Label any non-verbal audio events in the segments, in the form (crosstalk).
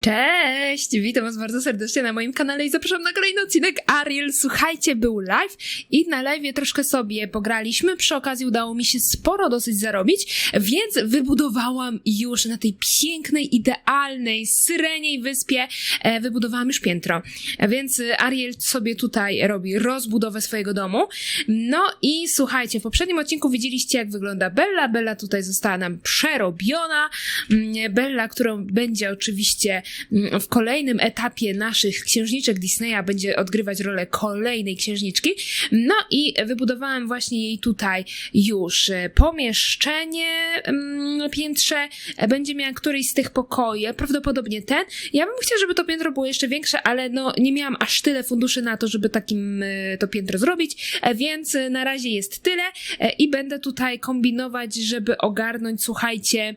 Cześć! Witam Was bardzo serdecznie na moim kanale i zapraszam na kolejny odcinek Ariel. Słuchajcie, był live i na live troszkę sobie pograliśmy. Przy okazji udało mi się sporo dosyć zarobić, więc wybudowałam już na tej pięknej, idealnej, syreniej wyspie, e, wybudowałam już piętro. Więc Ariel sobie tutaj robi rozbudowę swojego domu. No i słuchajcie, w poprzednim odcinku widzieliście jak wygląda Bella. Bella tutaj została nam przerobiona. Mm, Bella, którą będzie oczywiście w kolejnym etapie naszych księżniczek Disneya będzie odgrywać rolę kolejnej księżniczki. No i wybudowałam właśnie jej tutaj już e, pomieszczenie mm, piętrze. Będzie miała któryś z tych pokoi, prawdopodobnie ten. Ja bym chciała, żeby to piętro było jeszcze większe, ale no nie miałam aż tyle funduszy na to, żeby takim e, to piętro zrobić, e, więc na razie jest tyle i będę tutaj kombinować, żeby ogarnąć, słuchajcie,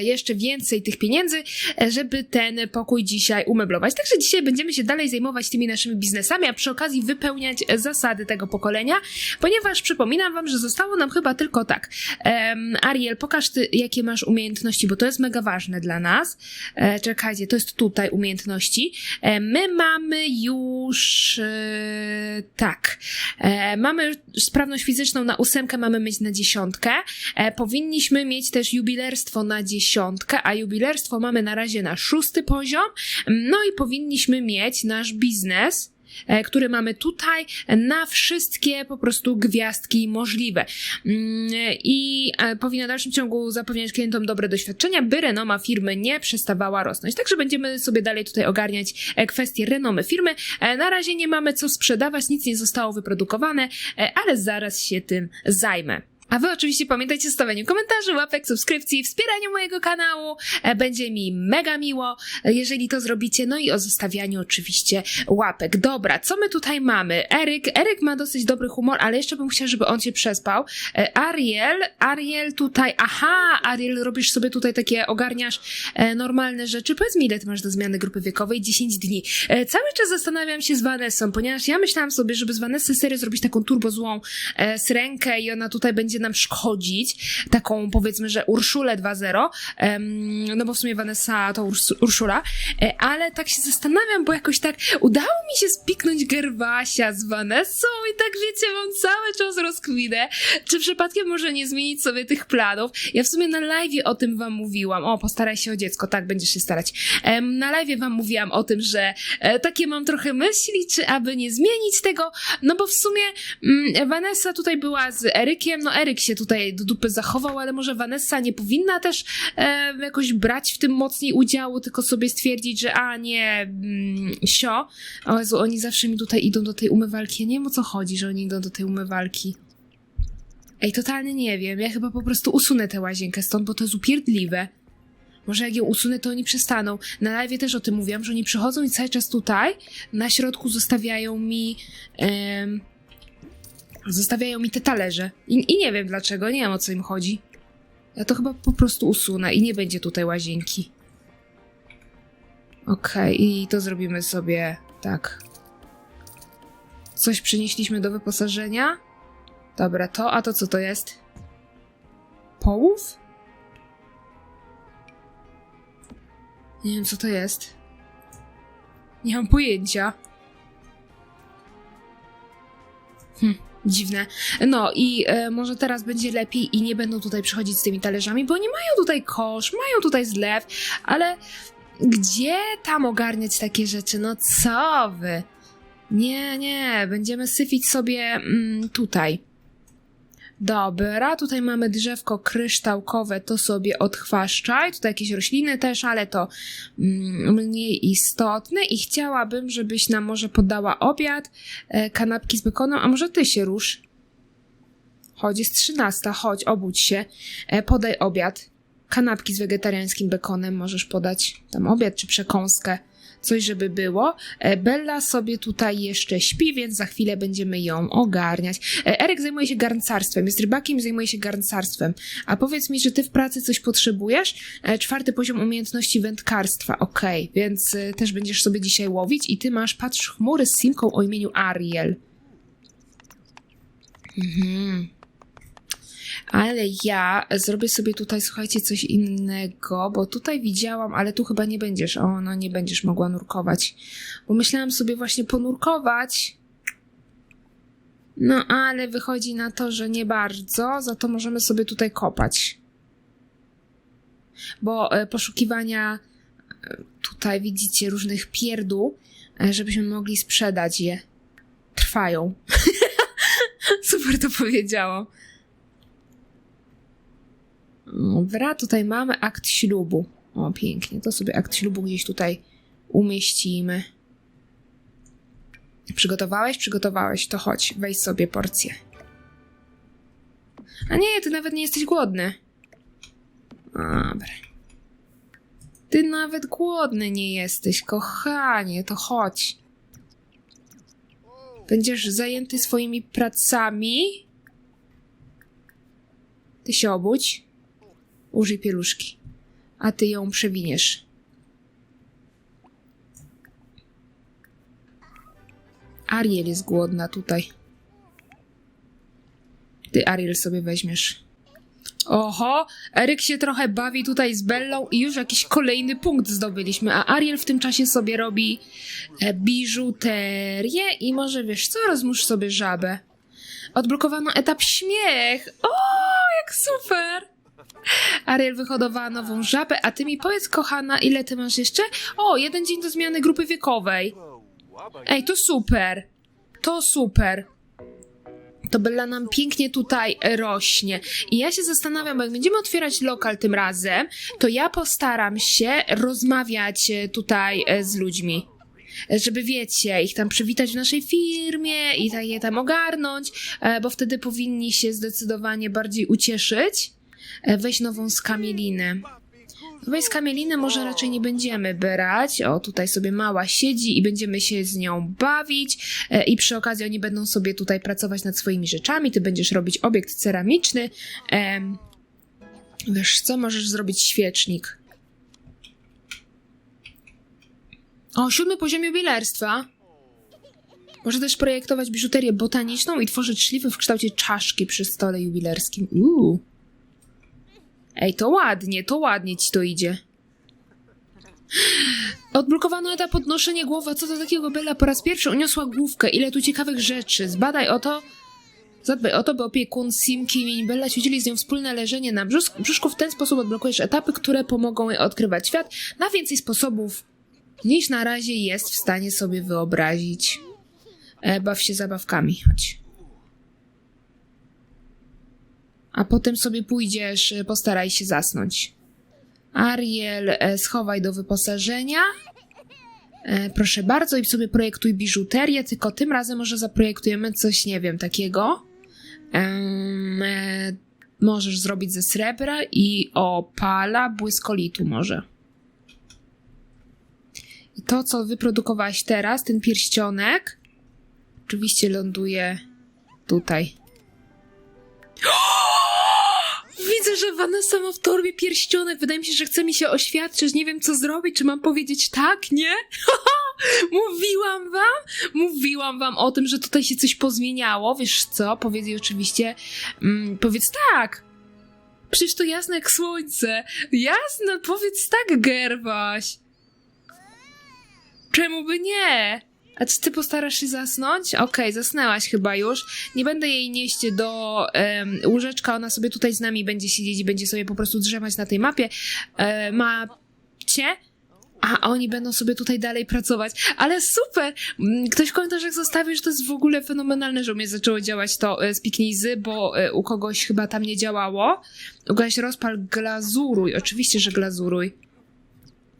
jeszcze więcej tych pieniędzy, żeby ten pokój dzisiaj umeblować. Także dzisiaj będziemy się dalej zajmować tymi naszymi biznesami, a przy okazji wypełniać zasady tego pokolenia, ponieważ przypominam wam, że zostało nam chyba tylko tak. Em, Ariel, pokaż ty, jakie masz umiejętności, bo to jest mega ważne dla nas. E, czekajcie, to jest tutaj umiejętności. E, my mamy już e, tak. E, mamy sprawność fizyczną na ósemkę, mamy mieć na dziesiątkę. E, powinniśmy mieć też jubilerstwo na dziesiątkę, a jubilerstwo mamy na razie na szósty poziom. No i powinniśmy mieć nasz biznes e, który mamy tutaj na wszystkie po prostu gwiazdki możliwe. Mm, I e, powinna w dalszym ciągu zapewniać klientom dobre doświadczenia, by renoma firmy nie przestawała rosnąć. Także będziemy sobie dalej tutaj ogarniać e, kwestie renomy firmy. Na razie nie mamy co sprzedawać, nic nie zostało wyprodukowane, ale zaraz się tym zajmę. A wy oczywiście pamiętajcie o stawianiu komentarzy, łapek, subskrypcji, wspieraniu mojego kanału. E, Będzie mi mega miło, e, jeżeli to zrobicie. No i o zostawianiu oczywiście łapek. Dobra, co my tutaj mamy? Eryk. Eryk ma dosyć dobry humor, ale jeszcze bym chciała, żeby on się przespał. E, Ariel. Ariel tutaj. Aha, Ariel, robisz sobie tutaj takie, ogarniasz normalne rzeczy. Powiedz mi, ile ty masz do zmiany grupy wiekowej? 10 dni. Cały czas zastanawiam się z Vanessą, ponieważ ja myślałam sobie, żeby z Vanessy serio zrobić taką turbo złą syrenkę i ona tutaj będzie nam szkodzić. Taką powiedzmy, że Urszulę 2.0. Em, no bo w sumie Vanessa to Urs- Urszula. E, ale tak się zastanawiam, bo jakoś tak udało mi się spiknąć Gerwasia z Vanessą i tak wiecie, mam cały czas rozkwinę. Czy przypadkiem może nie zmienić sobie tych planów? Ja w sumie na live o tym wam mówiłam. O, postaraj się o dziecko, tak, będziesz się starać. Na live wam mówiłam o tym, że e, takie mam trochę myśli, czy aby nie zmienić tego, no bo w sumie mm, Vanessa tutaj była z Erykiem, no Eryk się tutaj do dupy zachował, ale może Vanessa nie powinna też e, jakoś brać w tym mocniej udziału, tylko sobie stwierdzić, że a nie, mm, sio. O Jezu, oni zawsze mi tutaj idą do tej umywalki. Ja nie wiem o co chodzi, że oni idą do tej umywalki. Ej, totalnie nie wiem. Ja chyba po prostu usunę tę łazienkę stąd, bo to jest upierdliwe. Może jak ją usunę, to oni przestaną. Na live też o tym mówiłam, że oni przychodzą i cały czas tutaj na środku zostawiają mi. em, zostawiają mi te talerze. I, I nie wiem dlaczego, nie wiem o co im chodzi. Ja to chyba po prostu usunę i nie będzie tutaj łazienki. Okej, i to zrobimy sobie tak. Coś przynieśliśmy do wyposażenia. Dobra, to, a to co to jest? Połów? Nie wiem, co to jest. Nie mam pojęcia. Hm, dziwne. No i e, może teraz będzie lepiej i nie będą tutaj przychodzić z tymi talerzami, bo nie mają tutaj kosz, mają tutaj zlew, ale gdzie tam ogarniać takie rzeczy? No co wy? Nie, nie, będziemy syfić sobie mm, tutaj. Dobra, tutaj mamy drzewko kryształkowe, to sobie odchwaszczaj. Tutaj jakieś rośliny też, ale to mm, mniej istotne. I chciałabym, żebyś nam może podała obiad, e, kanapki z bekonem, a może ty się rusz? Chodź, jest trzynasta, chodź, obudź się, e, podaj obiad. Kanapki z wegetariańskim bekonem możesz podać, tam obiad czy przekąskę. Coś, żeby było. E, Bella sobie tutaj jeszcze śpi, więc za chwilę będziemy ją ogarniać. E, Eryk zajmuje się garncarstwem, jest rybakiem zajmuje się garncarstwem. A powiedz mi, że ty w pracy coś potrzebujesz? E, Czwarty poziom umiejętności wędkarstwa. Okej, więc e, też będziesz sobie dzisiaj łowić i ty masz, patrz, chmury z Simką o imieniu Ariel. Mhm. Ale ja zrobię sobie tutaj, słuchajcie, coś innego, bo tutaj widziałam, ale tu chyba nie będziesz, o, no nie będziesz mogła nurkować. Bo myślałam sobie właśnie ponurkować. No, ale wychodzi na to, że nie bardzo, za to możemy sobie tutaj kopać. Bo e, poszukiwania e, tutaj widzicie różnych pierdół, e, żebyśmy mogli sprzedać je. Trwają. (laughs) Super to powiedziałam. Dobra, tutaj mamy akt ślubu. O, pięknie. To sobie akt ślubu gdzieś tutaj umieścimy. Przygotowałeś? Przygotowałeś. To chodź, weź sobie porcję. A nie, ty nawet nie jesteś głodny. Dobra. Ty nawet głodny nie jesteś, kochanie, to chodź. Będziesz zajęty swoimi pracami? Ty się obudź. Użyj pieluszki. A ty ją przewiniesz. Ariel jest głodna tutaj. Ty Ariel sobie weźmiesz. Oho, Eryk się trochę bawi tutaj z Bellą i już jakiś kolejny punkt zdobyliśmy, a Ariel w tym czasie sobie robi e, biżuterię i może wiesz co, rozmusz sobie żabę. Odblokowano etap śmiech. O, jak super! Ariel wyhodowała nową żabę, a ty mi powiedz, kochana, ile ty masz jeszcze? O, jeden dzień do zmiany grupy wiekowej. Ej, to super. To super. To Bella nam pięknie tutaj rośnie. I ja się zastanawiam, bo jak będziemy otwierać lokal tym razem, to ja postaram się rozmawiać e, tutaj e, z ludźmi. E, Żeby wiecie, ich tam przywitać w naszej firmie i tak je tam ogarnąć, bo wtedy powinni się zdecydowanie bardziej ucieszyć. E, Weź nową skamielinę. Weź skamielinę może raczej nie będziemy brać. O, tutaj sobie mała siedzi i będziemy się z nią bawić. E, I przy okazji oni będą sobie tutaj pracować nad swoimi rzeczami. Ty będziesz robić obiekt ceramiczny. Wiesz co, możesz zrobić świecznik. O, siódmy poziom jubilerstwa. Może też projektować biżuterię botaniczną i tworzyć szlify w kształcie czaszki przy stole jubilerskim. Uuu. Ej, to ładnie, to ładnie ci to idzie. Odblokowano etap podnoszenie głowy. Co to takiego Bella po raz pierwszy uniosła główkę? Ile tu ciekawych rzeczy. Zbadaj o to. Zadbaj o to, by opiekun Simki i Bella ćwiczyli z nią wspólne leżenie na brzuszku. W ten sposób odblokujesz etapy, które pomogą jej odkrywać świat na więcej sposobów niż na razie jest w stanie sobie wyobrazić. E, baw się zabawkami, chodź. A potem sobie pójdziesz, e, postaraj się zasnąć. Ariel, e, schowaj do wyposażenia. E, proszę bardzo, i sobie projektuj biżuterię, tylko tym razem może zaprojektujemy coś, nie wiem, takiego. E, możesz zrobić ze srebra i opala błyskolitu może. I to, co wyprodukowałaś teraz, ten pierścionek, oczywiście ląduje tutaj. (gasps) Widzę, że Vanessa ma w torbie pierścionek. Wydaje mi się, że chce mi się oświadczyć. Nie wiem, co zrobić. Czy mam powiedzieć tak, nie? (laughs) Mówiłam wam? Mówiłam wam o tym, że tutaj się coś pozmieniało. Wiesz co? Powiedz oczywiście. Mm, powiedz tak. Przecież to jasne jak słońce. Jasne, powiedz tak, Gerwaś. Czemu by nie? A czy ty postarasz się zasnąć? Okej, zasnęłaś chyba już. Nie będę jej nieść do em, łóżeczka, ona sobie tutaj z nami będzie siedzieć i będzie sobie po prostu drzemać na tej mapie. E, mapcie. A oni będą sobie tutaj dalej pracować. Ale super! Mm, Ktoś w komentarzach zostawił, że to jest w ogóle fenomenalne, że u mnie zaczęło działać to e, z piknizy, bo e, u kogoś chyba tam nie działało. U rozpal glazuruj. Oczywiście, że glazuruj.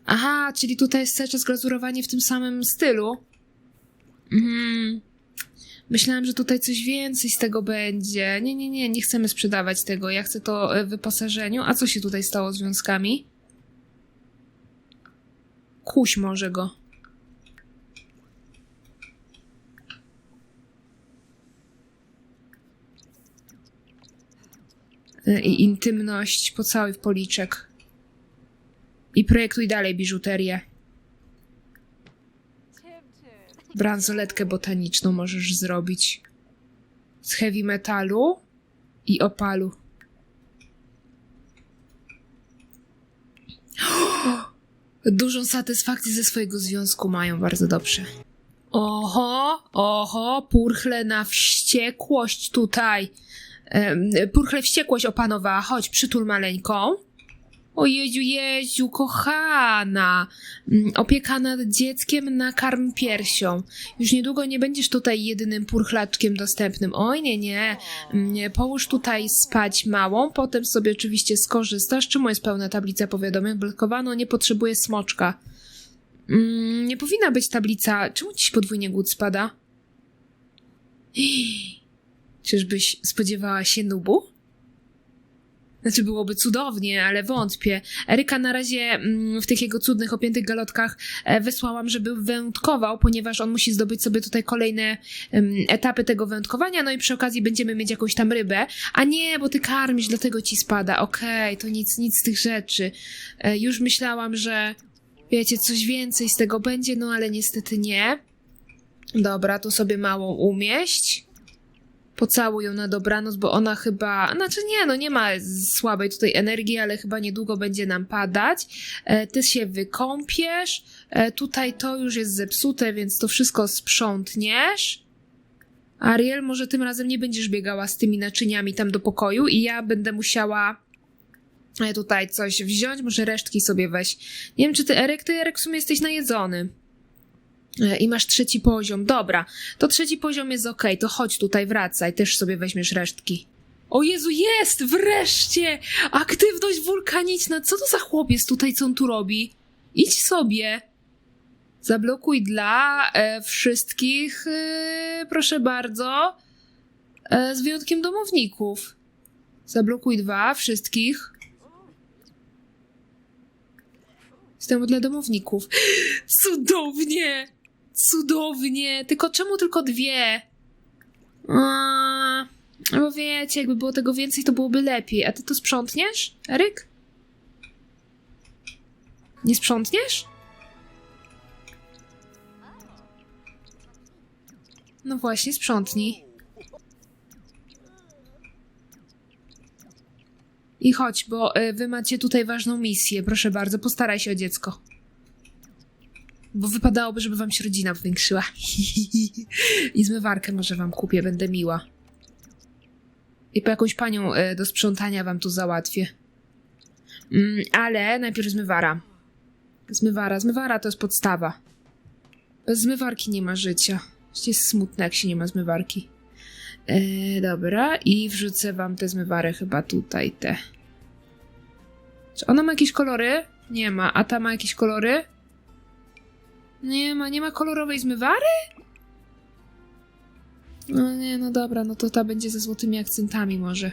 Aha, czyli tutaj jest cały czas glazurowanie w tym samym stylu. Mhm. Myślałam, że tutaj coś więcej z tego będzie. Nie, nie, nie, nie chcemy sprzedawać tego. Ja chcę to e, w wyposażeniu. A co się tutaj stało z związkami? Kuś może go. E, I intymność po cały policzek. I projektuj dalej biżuterię bransoletkę botaniczną możesz zrobić z heavy metalu i opalu. (gasps) Dużą satysfakcję ze swojego związku mają bardzo dobrze. Oho, oho, purchle na wściekłość tutaj. Purchle wściekłość opanowała. Chodź, przytul maleńką. O Jeziu, Jeziu, kochana. Mm, Opieka nad dzieckiem, nakarm piersią. Już niedługo nie będziesz tutaj jedynym purchlaczkiem dostępnym. Oj, nie, nie. Mm. Połóż tutaj spać małą, potem sobie oczywiście skorzystasz. Czemu jest pełna tablica powiadomień? Blokowano, nie potrzebuje smoczka. Mm, nie powinna być tablica. Czemu dziś podwójnie głód spada? (gasps) Czyżbyś spodziewała się nubu? Znaczy, byłoby cudownie, ale wątpię. Eryka na razie mm, w tych jego cudnych, opiętych galotkach e, wysłałam, żeby wędkował, ponieważ on musi zdobyć sobie tutaj kolejne em, etapy tego wędkowania, no i przy okazji będziemy mieć jakąś tam rybę. A nie, bo ty karmisz, dlatego ci spada. Okej, to nic, nic z tych rzeczy. E, już myślałam, że wiecie, coś więcej z tego będzie, no ale niestety nie. Dobra, tu sobie małą umieść. Pocałuj ją na dobranoc, bo ona chyba. Znaczy nie, no nie ma słabej tutaj energii, ale chyba niedługo będzie nam padać. E, ty się wykąpiesz. E, tutaj to już jest zepsute, więc to wszystko sprzątniesz. Ariel, może tym razem nie będziesz biegała z tymi naczyniami tam do pokoju i ja będę musiała e, tutaj coś wziąć, może resztki sobie weź. Nie wiem, czy ty, Erek, ty, Erek, w sumie jesteś najedzony. E, I masz trzeci poziom. Dobra, to trzeci poziom jest ok, to chodź tutaj, wracaj, też sobie weźmiesz resztki. O Jezu, jest! Wreszcie! Aktywność wulkaniczna. Co to za chłopiec tutaj, co on tu robi? Idź sobie. Zablokuj dla e, wszystkich, e, proszę bardzo, e, z wyjątkiem domowników. Zablokuj dwa, wszystkich. Systemu dla domowników. (gasps) Cudownie! Cudownie! Tylko czemu tylko dwie? A, bo wiecie, jakby było tego więcej, to byłoby lepiej. A ty to sprzątniesz, Eryk? Nie sprzątniesz? No właśnie, sprzątnij. I chodź, bo y, wy macie tutaj ważną misję. Proszę bardzo, postaraj się o dziecko. Bo wypadałoby, żeby wam się rodzina powiększyła. (laughs) I zmywarkę może wam kupię, będę miła. I po jakąś panią y, do sprzątania wam tu załatwię. Mm, ale najpierw zmywara. Zmywara, zmywara to jest podstawa. Bez zmywarki nie ma życia. Jest smutne, jak się nie ma zmywarki. E, dobra, i wrzucę wam te zmywary chyba tutaj, te. Czy ona ma jakieś kolory? Nie ma. A ta ma jakieś kolory? Nie ma, nie ma kolorowej zmywary? No nie, no dobra, no to ta będzie ze złotymi akcentami może.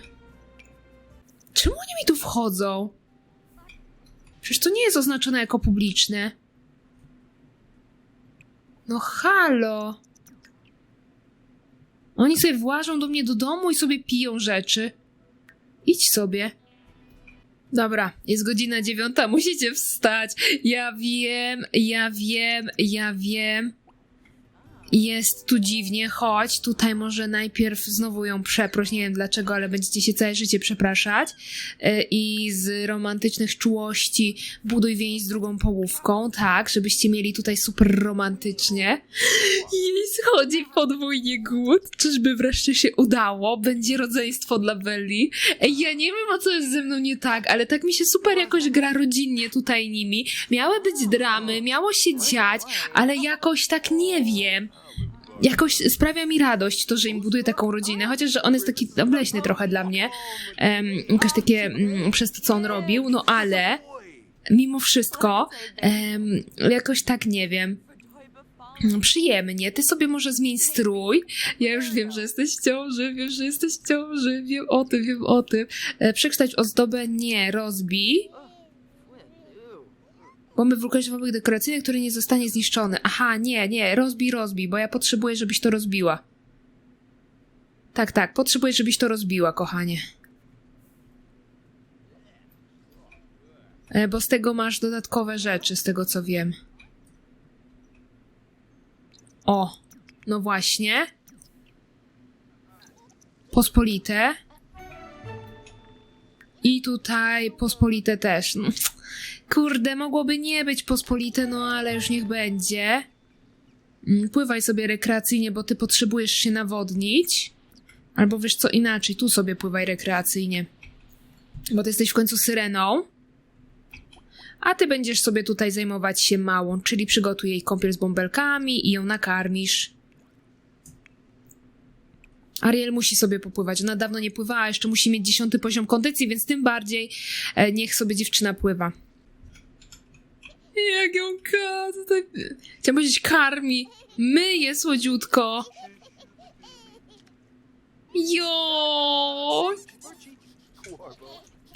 Czemu oni mi tu wchodzą? Przecież to nie jest oznaczone jako publiczne. No halo. Oni sobie włażą do mnie do domu i sobie piją rzeczy. Idź sobie. Dobra, jest godzina dziewiąta, (laughs) musicie wstać. Ja wiem, ja wiem, ja wiem. Jest tu dziwnie, chodź, tutaj może najpierw znowu ją przeproś, nie wiem dlaczego, ale będziecie się całe życie przepraszać. Yy, I z romantycznych czułości buduj więź z drugą połówką, tak, żebyście mieli tutaj super romantycznie. Jej schodzi podwójnie głód, czyżby wreszcie się udało, będzie rodzeństwo dla Belli. Ej, ja nie wiem o co jest ze mną nie tak, ale tak mi się super jakoś gra rodzinnie tutaj nimi. Miały być dramy, miało się dziać, ale jakoś tak nie wiem jakoś sprawia mi radość to, że im buduję taką rodzinę, chociaż, że on jest taki obleśny trochę dla mnie, um, jakoś takie um, przez to, co on robił, no ale mimo wszystko em, jakoś tak nie wiem. Przyjemnie. Ty sobie może zmień strój. Ja już wiem, że jesteś w ciąży, wiem, że jesteś w ciąży, wiem o tym, wiem o tym. E, przekształć ozdobę nie, rozbij. Bomby wulkanicznych dekoracyjnych, który nie zostanie zniszczony. Aha, nie, nie, rozbij, rozbij, bo ja potrzebuję, żebyś to rozbiła. Tak, tak, potrzebuję, żebyś to rozbiła, kochanie. E, Bo z tego masz dodatkowe rzeczy, z tego co wiem. O, no właśnie. Pospolite. I tutaj pospolite też. No. Kurde, mogłoby nie być pospolite, no ale już niech będzie. Mm, Pływaj sobie rekreacyjnie, bo ty potrzebujesz się nawodnić. Albo wiesz co inaczej, tu sobie pływaj rekreacyjnie. Bo ty jesteś w końcu syreną. A ty będziesz sobie tutaj zajmować się małą, czyli przygotuj jej kąpiel z bąbelkami i ją nakarmisz. Ariel musi sobie popływać. Ona dawno nie pływała, jeszcze musi mieć dziesiąty poziom kondycji, więc tym bardziej e, niech sobie dziewczyna pływa. Jak ją ka, tutaj... Chciałam powiedzieć karmi. Myje słodziutko. Jo!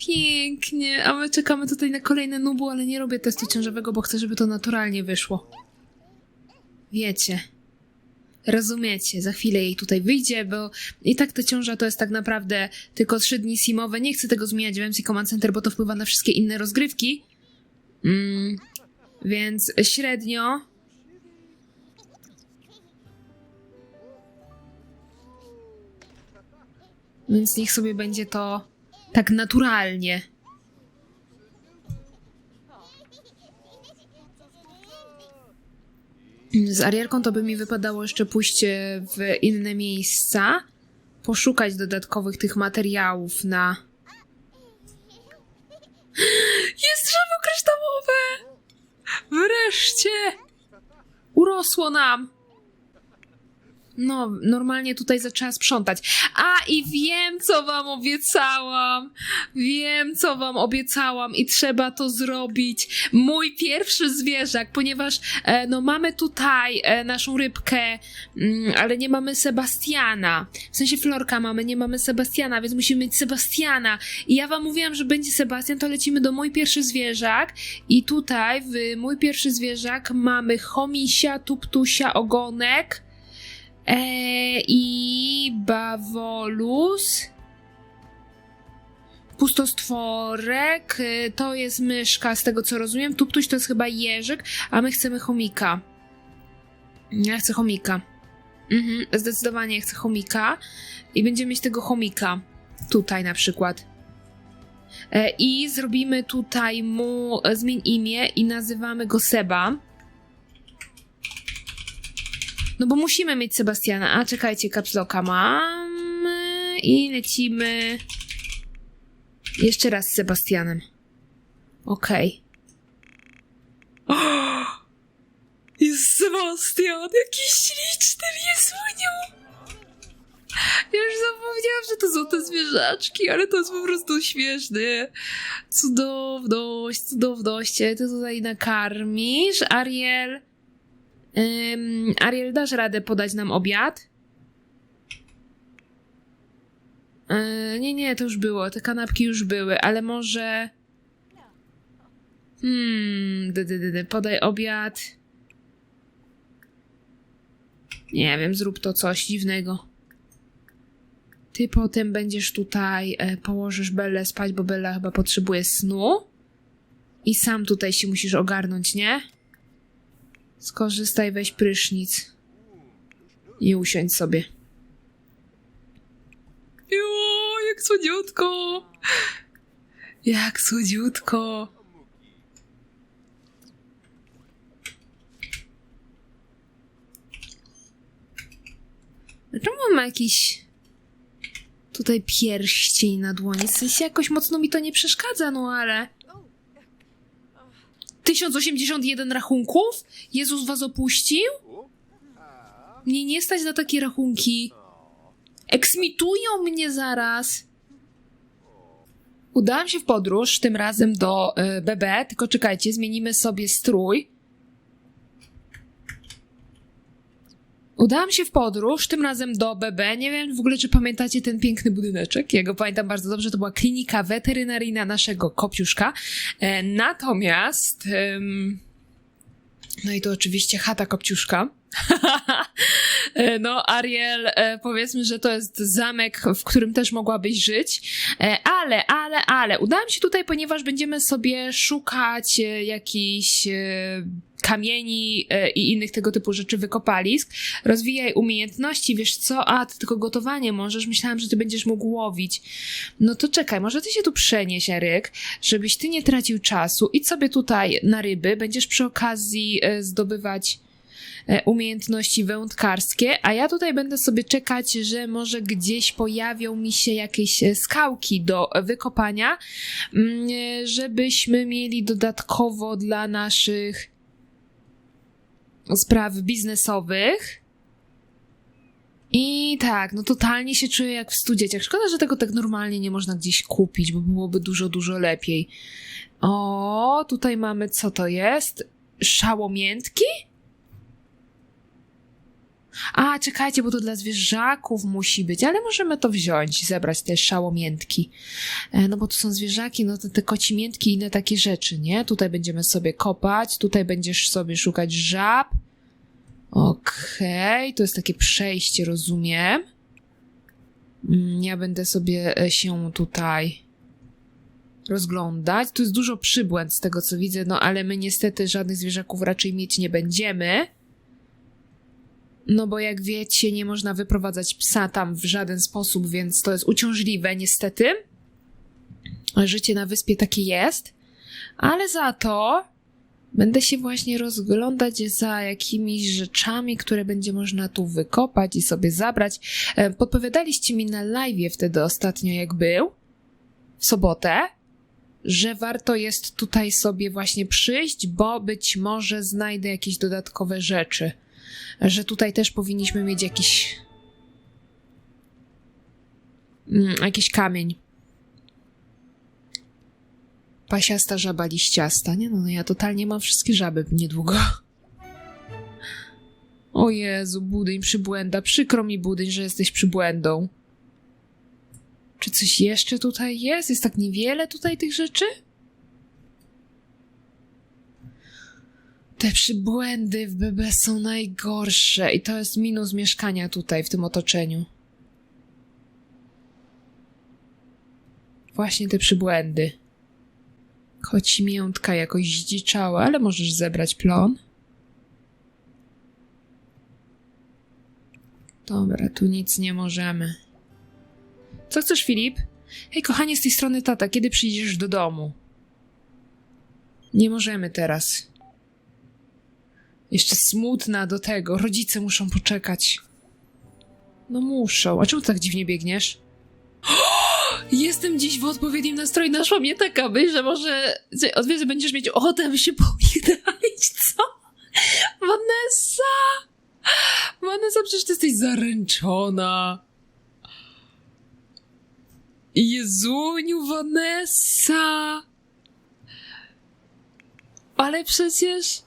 Pięknie. A my czekamy tutaj na kolejne nubu, ale nie robię testu ciążowego, bo chcę, żeby to naturalnie wyszło. Wiecie. Rozumiecie, za chwilę jej tutaj wyjdzie, bo i tak ta ciąża to jest tak naprawdę tylko trzy dni simowe. Nie chcę tego zmieniać w MC Command Center, bo to wpływa na wszystkie inne rozgrywki. Mm, więc średnio. Więc niech sobie będzie to tak naturalnie. Z Arielką to by mi wypadało jeszcze pójść e, w inne miejsca, poszukać dodatkowych tych materiałów na. Urosło nam! No, normalnie tutaj zaczęła sprzątać. A i wiem, co wam obiecałam. Wiem, co wam obiecałam i trzeba to zrobić. Mój pierwszy zwierzak, ponieważ e, no mamy tutaj e, naszą rybkę, mm, ale nie mamy Sebastiana. W sensie Florka mamy, nie mamy Sebastiana, więc musimy mieć Sebastiana. I ja wam mówiłam, że będzie Sebastian, to lecimy do mój pierwszy zwierzak. I tutaj w mój pierwszy zwierzak mamy chomisia, tuptusia, ogonek. Eee, I bawolus. Pustostworek. y, To jest myszka, z tego co rozumiem. Tuptuś to jest chyba jeżyk, a my chcemy chomika. Ja chcę chomika. Mhm, zdecydowanie chcę chomika. I będziemy mieć tego chomika. Tutaj na przykład. E, I zrobimy tutaj mu, e, zmień imię i nazywamy go Seba. No bo musimy mieć Sebastiana. A czekajcie, kapsloka mam. I lecimy. Jeszcze raz z Sebastianem. Okej. Okay. (gasps) Jest Sebastian! Jaki śliczny piesuniu! Ja już zapomniałam, że to są te zwierzaczki, ale to jest po prostu śmieszne. Cudowność, cudowność. Ty tutaj nakarmisz. Ariel. Ym, Ariel, dasz radę podać nam obiad? Yy, nie, nie, to już było. Te kanapki już były, ale może. Hmm, dy, dy, dy, podaj obiad. Nie wiem, zrób to coś dziwnego. Ty potem będziesz tutaj, e, położysz Bellę spać, bo Bella chyba potrzebuje snu. I sam tutaj się musisz ogarnąć, nie? Skorzystaj, weź prysznic. I usiądź sobie. Jo, jak słodziutko! Jak słodziutko! Czemu mam jakiś tutaj pierścień na dłoni? W sensie jakoś mocno mi to nie przeszkadza, no ale... 1081 rachunków? Jezus was opuścił? Mnie nie stać na takie rachunki. Eksmitują mnie zaraz. Udałam się w podróż, tym razem do y, BB, tylko czekajcie, zmienimy sobie strój. Udałam się w podróż, tym razem do BB. Nie wiem w ogóle, czy pamiętacie ten piękny budyneczek. Ja go pamiętam bardzo dobrze. To była klinika weterynaryjna naszego kopiuszka. E, natomiast. no i to oczywiście chata kopciuszka. (laughs) E, no, Ariel, e, powiedzmy, że to jest zamek, w którym też mogłabyś żyć. E, ale, ale, ale, udałam się tutaj, ponieważ będziemy sobie szukać jakichś kamieni i innych tego typu rzeczy wykopalisk. Rozwijaj umiejętności, wiesz co? A, ty tylko gotowanie możesz. Myślałam, że ty będziesz mógł łowić. No to czekaj, może ty się tu przenieś, Eryk, żebyś ty nie tracił czasu. Idź sobie tutaj na ryby, będziesz przy okazji zdobywać umiejętności wędkarskie, a ja tutaj będę sobie czekać, że może gdzieś pojawią mi się jakieś e, skałki do wykopania, mm, e, żebyśmy mieli dodatkowo dla naszych spraw biznesowych. I tak, no totalnie się czuję jak w stu dzieciach. Szkoda, że tego tak normalnie nie można gdzieś kupić, bo byłoby dużo, dużo lepiej. O, tutaj mamy, co to jest? Szałomiętki? A, czekajcie, bo to dla zwierzaków musi być, ale możemy to wziąć, zebrać te szałomiętki. E, no bo tu są zwierzaki, no to te kocimiętki i inne takie rzeczy, nie? Tutaj będziemy sobie kopać, tutaj będziesz sobie szukać żab. Okej, to jest takie przejście, rozumiem. Mm, Ja będę sobie e, się tutaj rozglądać. Tu jest dużo przybłęd z tego, co widzę, no ale my niestety żadnych zwierzaków raczej mieć nie będziemy. No bo jak wiecie, nie można wyprowadzać psa tam w żaden sposób, więc to jest uciążliwe niestety. Życie na wyspie takie jest. Ale za to będę się właśnie rozglądać za jakimiś rzeczami, które będzie można tu wykopać i sobie zabrać. E, Podpowiadaliście mi na live wtedy ostatnio, jak był, w sobotę, że warto jest tutaj sobie właśnie przyjść, bo być może znajdę jakieś dodatkowe rzeczy że tutaj też powinniśmy mieć jakiś mm, jakiś kamień. Pasiasta żaba liściasta, nie no, no ja totalnie mam wszystkie żaby niedługo. O Jezu, budyń przybłęda, przykro mi budyń, że jesteś przybłędą. Czy coś jeszcze tutaj jest? Jest tak niewiele tutaj tych rzeczy? Te przybłędy w BB są najgorsze i to jest minus mieszkania tutaj, w tym otoczeniu. Właśnie te przybłędy. Choć miętka jakoś zdziczała, ale możesz zebrać plon. Dobra, tu nic nie możemy. Co chcesz, Filip? Hej, kochanie, z tej strony tata, kiedy przyjdziesz do domu? Nie możemy teraz. Jeszcze smutna do tego. Rodzice muszą poczekać. No muszą. A czemu tak dziwnie biegniesz? (gasps) Jestem dziś w odpowiednim nastroju. Naszła mnie taka myśl, że może odwiedzę będziesz mieć ochotę, by się pomigdalić, (laughs) co? Vanessa! Vanessa, przecież ty jesteś zaręczona. Jezuniu, Vanessa! Ale przecież...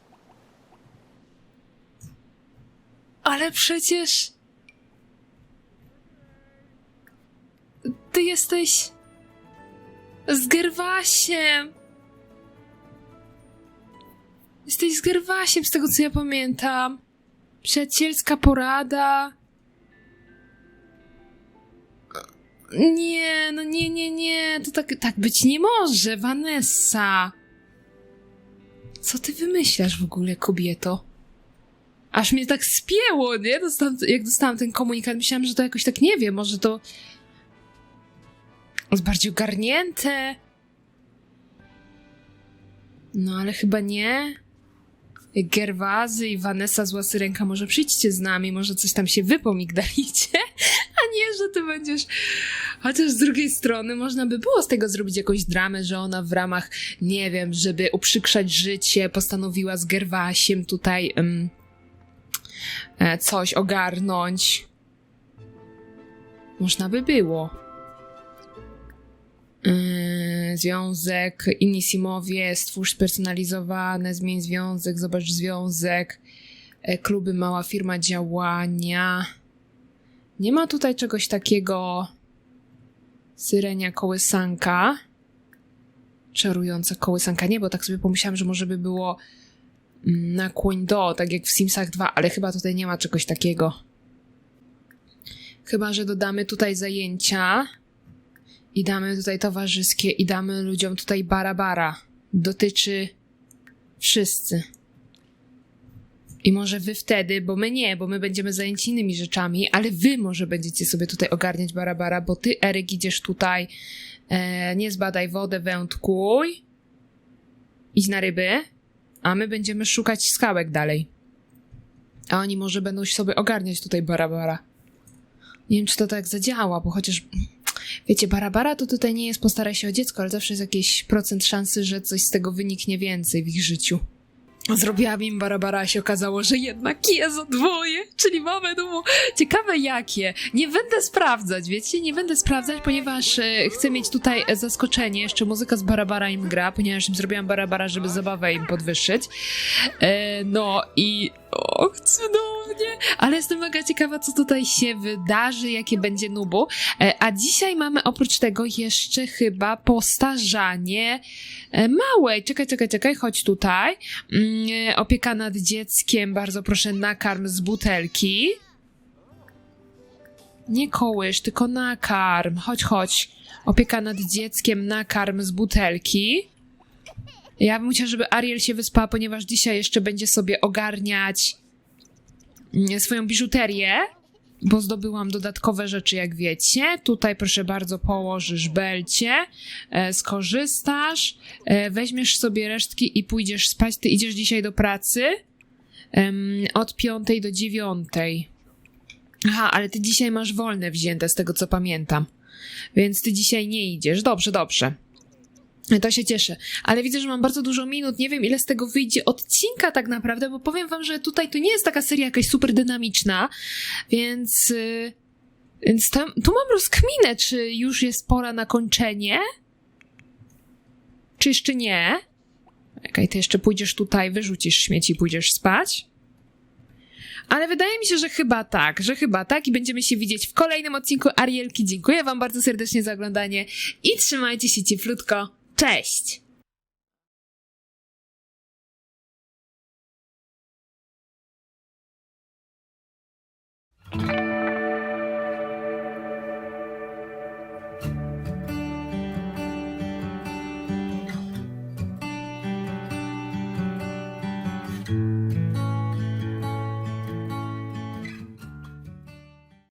Ale przecież. Ty jesteś. z Gerwasiem. Jesteś z Gerwasiem, z tego co ja pamiętam. Przyjacielska porada. Nie, no nie, nie, nie. To tak, tak być nie może, Vanessa. Co ty wymyślasz w ogóle, kobieto? Aż mnie tak spięło, nie? Dostałam, jak dostałam ten komunikat, myślałam, że to jakoś tak nie wiem, może to jest bardziej ogarnięte. No ale chyba nie. Gerwazy i Vanessa z łasy ręka, może przyjdźcie z nami, może coś tam się wy pomigdalicie, (laughs) a nie, że ty będziesz... Chociaż z drugiej strony można by było z tego zrobić jakąś dramę, że ona w ramach, nie wiem, żeby uprzykrzać życie, postanowiła z Gerwasiem tutaj... Um, coś ogarnąć. Można by było. Yy, związek, Inisimowie, stwórz spersonalizowane, zmień związek, zobacz związek, e, kluby, mała firma działania. Nie ma tutaj czegoś takiego. Syrenia kołysanka. Czarująca kołysanka. Nie, bo tak sobie pomyślałam, że może by było nakłoń do, tak jak w Simsach 2, ale chyba tutaj nie ma czegoś takiego. Chyba, że dodamy tutaj zajęcia i damy tutaj towarzyskie i damy ludziom tutaj bara bara. Dotyczy wszyscy. I może wy wtedy, bo my nie, bo my będziemy zajęci innymi rzeczami, ale wy może będziecie sobie tutaj ogarniać Barabara, bo ty, Eryk, idziesz tutaj, e, nie zbadaj wodę, wędkuj, idź na ryby, a my będziemy szukać skałek dalej. A oni może będą sobie ogarniać tutaj Barabara. Nie wiem, czy to tak zadziała, bo chociaż, wiecie, Barabara to tutaj nie jest postaraj się o dziecko, ale zawsze jest jakiś procent szansy, że coś z tego wyniknie więcej w ich życiu. Zrobiłam im Barabara, a się okazało, że jednak jest dwoje, czyli mamy domu. Ciekawe jakie. Nie będę sprawdzać, wiecie, nie będę sprawdzać, ponieważ e, chcę mieć tutaj zaskoczenie. Jeszcze muzyka z Barabara im gra, ponieważ im zrobiłam Barabara, żeby zabawę im podwyższyć. E, no i och, cudownie. Ale jestem mega ciekawa, co tutaj się wydarzy, jakie będzie nubu. E, a dzisiaj mamy oprócz tego jeszcze chyba postarzanie e, małej. Czekaj, czekaj, czekaj, chodź tutaj. Mm, opieka nad dzieckiem, bardzo proszę, nakarm z butelki. Nie kołysz, tylko nakarm. Chodź, chodź. Opieka nad dzieckiem, nakarm z butelki. Ja bym chciała, żeby Ariel się wyspała, ponieważ dzisiaj jeszcze będzie sobie ogarniać mm, swoją biżuterię, bo zdobyłam dodatkowe rzeczy, jak wiecie. Tutaj, proszę bardzo, położysz belcie, e, skorzystasz, e, weźmiesz sobie resztki i pójdziesz spać. Ty idziesz dzisiaj do pracy od piątej do dziewiątej. Aha, ale ty dzisiaj masz wolne wzięte, z tego co pamiętam. Więc ty dzisiaj nie idziesz. Dobrze, dobrze. To się cieszę. Ale widzę, że mam bardzo dużo minut. Nie wiem, ile z tego wyjdzie odcinka tak naprawdę, bo powiem wam, że tutaj to nie jest taka seria jakaś super dynamiczna, więc... Yy, więc tam, tu mam rozkminę, czy już jest pora na kończenie, czy jeszcze nie. Okej, ty jeszcze pójdziesz tutaj, wyrzucisz śmieci i pójdziesz spać. Ale wydaje mi się, że chyba tak, że chyba tak i będziemy się widzieć w kolejnym odcinku Arielki. Dziękuję wam bardzo serdecznie za oglądanie i trzymajcie się cieplutko. Cześć!